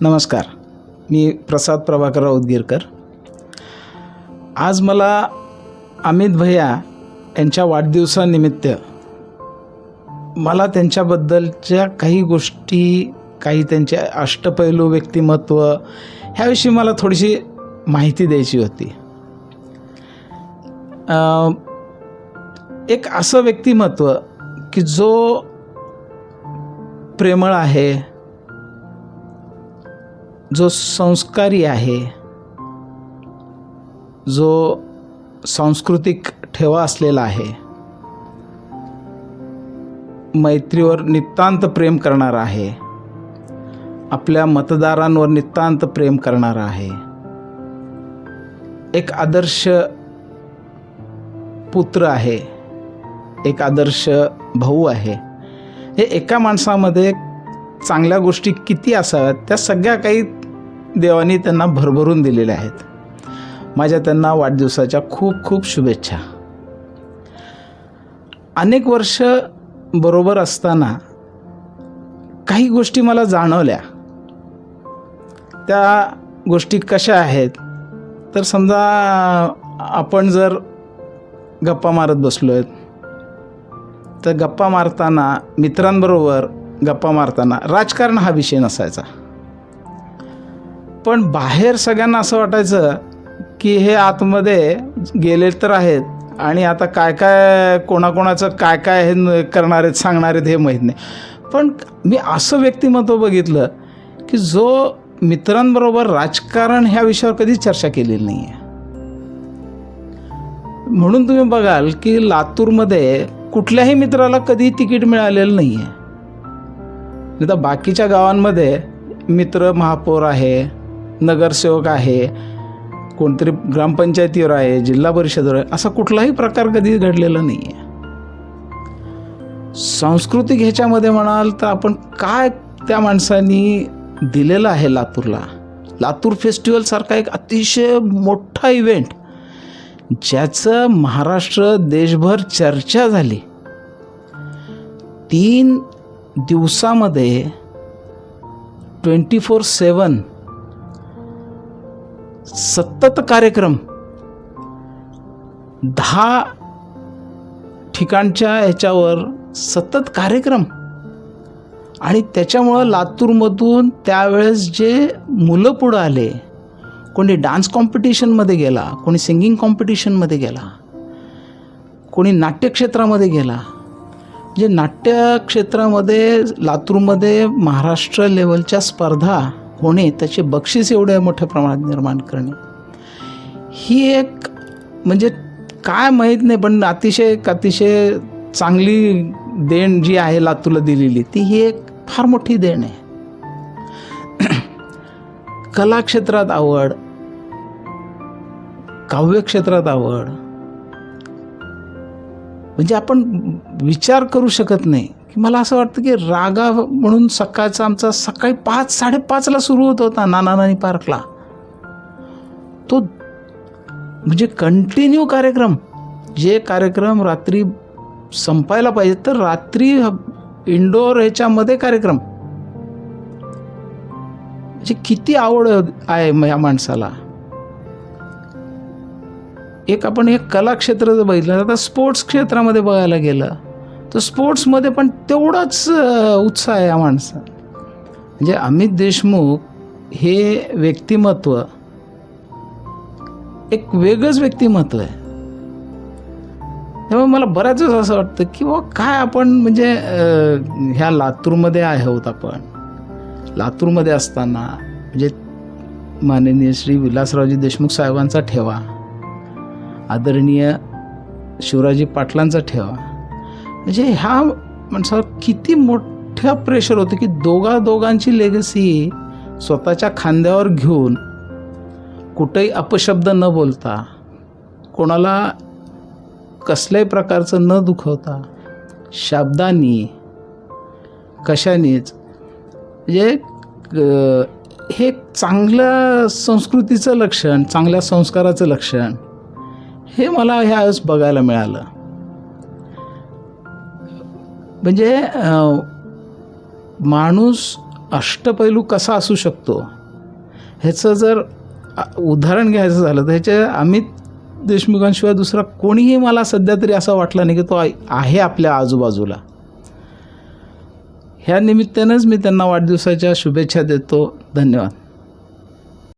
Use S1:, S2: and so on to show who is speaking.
S1: नमस्कार. मी प्रसाद प्रभाकरराव उदगीरकर आज मला अमित भैया यांच्या वाढदिवसानिमित्त मला त्यांच्याबद्दलच्या काही गोष्टी काही त्यांचे अष्टपैलू व्यक्तिमत्व ह्याविषयी मला थोडीशी माहिती द्यायची होती. एक असं व्यक्तिमत्व की जो प्रेमळ आहे जो संस्कारी आहे जो सांस्कृतिक ठेवा असलेला आहे मैत्रीवर नितांत प्रेम करणारा आहे आपल्या मतदारांवर नितांत प्रेम करणारा आहे. एक आदर्श पुत्र आहे एक आदर्श भाऊ आहे. हे एका माणसामध्ये चांगल्या गोष्टी किती असाव्यात त्या सगळ्या काही देवाने त्यांना भरभरून दिलेल्या आहेत. माझ्या त्यांना वाढदिवसाच्या खूप खूप शुभेच्छा. अनेक वर्ष बरोबर असताना काही गोष्टी मला जाणवल्या. त्या गोष्टी कशा आहेत? तर समजा आपण जर गप्पा मारत बसलो आहेत तर गप्पा मारताना मित्रांबरोबर गप्पा मारताना राजकारण हा विषय नसायचा. पण बाहेर सगळ्यांना असं वाटायचं की हे आतमध्ये गेले तर आहेत. आणि आता काय काय कोणाकोणाचं काय काय हे करणार आहेत सांगणार आहेत हे माहीत नाही. पण मी असं व्यक्तिमत्व बघितलं की जो मित्रांबरोबर राजकारण ह्या विषयावर कधीच चर्चा केलेली नाही आहे म्हणून तुम्ही बघाल की लातूरमध्ये कुठल्याही मित्राला कधी तिकीट मिळालेलं नाही आहे नाही तर बाकीच्या गावांमध्ये मित्र महापौर आहे नगरसेवक आहे कोणतरी ग्रामपंचायतीवर आहे जिल्हा परिषदेवर आहे असा कुठलाही प्रकार कधी घडलेला नाही आहे सांस्कृतिक ह्याच्यामध्ये म्हणाल तर आपण काय त्या माणसांनी दिलेलं आहे लातूरला? लातूर फेस्टिवलसारखा एक अतिशय मोठा इव्हेंट ज्याचं महाराष्ट्र देशभर चर्चा झाली. तीन दिवसामध्ये ट्वेंटी फोर सेवन सतत कार्यक्रम. दहा ठिकाणच्या ह्याच्यावर सतत कार्यक्रम. आणि त्याच्यामुळं लातूरमधून त्यावेळेस जे मुलं पुढं आले कोणी डान्स कॉम्पिटिशनमध्ये गेला कोणी सिंगिंग कॉम्पिटिशनमध्ये गेला कोणी नाट्यक्षेत्रामध्ये गेला म्हणजे नाट्यक्षेत्रामध्ये लातूरमध्ये महाराष्ट्र लेवलच्या स्पर्धा होणे त्याचे बक्षीस एवढ्या मोठ्या प्रमाणात निर्माण करणे. ही एक म्हणजे काय माहीत नाही पण अतिशय एक अतिशय चांगली देण जी आहे लातूला दिलेली ती ही एक फार मोठी देण आहे. कला क्षेत्रात आवड काव्यक्षेत्रात आवड म्हणजे आपण विचार करू शकत नाही. मला असं वाटतं की रागा म्हणून सकाळचा आमचा सकाळी पाच साडेपाचला सुरू होत होता नाना नानी पार्कला. तो म्हणजे कंटिन्यू कार्यक्रम. जे कार्यक्रम रात्री संपायला पाहिजे तर रात्री इंडोर ह्याच्यामध्ये कार्यक्रम. म्हणजे किती आवड आहे या माणसाला. एक आपण हे कला क्षेत्र जर बघितलं आता स्पोर्ट्स क्षेत्रामध्ये बघायला गेलं तर स्पोर्ट्समध्ये पण तेवढाच उत्साह आहे या माणसा म्हणजे अमित देशमुख हे व्यक्तिमत्व एक वेगळंच व्यक्तिमत्व आहे. त्यामुळे मला बऱ्याच वेळेस असं वाटतं की बा काय आपण म्हणजे ह्या लातूरमध्ये आहोत आपण. लातूरमध्ये असताना म्हणजे माननीय श्री विलासरावजी देशमुख साहेबांचा ठेवा. आदरणीय शिवराजी पाटलांचा ठेवा. म्हणजे ह्या माणसावर किती मोठ्या प्रेशर होतं की दोघा दोघांची लेगसी स्वतःच्या खांद्यावर घेऊन कुठेही अपशब्द न बोलता कोणाला कसल्याही प्रकारचं न दुखवता शब्दांनी कशानेच म्हणजे हे चांगल्या संस्कृतीचं लक्षण चांगल्या संस्काराचं लक्षण हे मला ह्यावेळेस बघायला मिळालं. म्हणजे माणूस अष्टपैलू कसा असू शकतो? ह्याचं जर उदाहरण घ्यायचं झालं तर ह्याच्या अमित देशमुखांशिवाय दुसरा कोणीही मला सध्या तरी असा वाटला नाही की तो आहे- आहे आपल्या आजूबाजूला. ह्या निमित्तानंच मी त्यांना वाढदिवसाच्या शुभेच्छा देतो. धन्यवाद.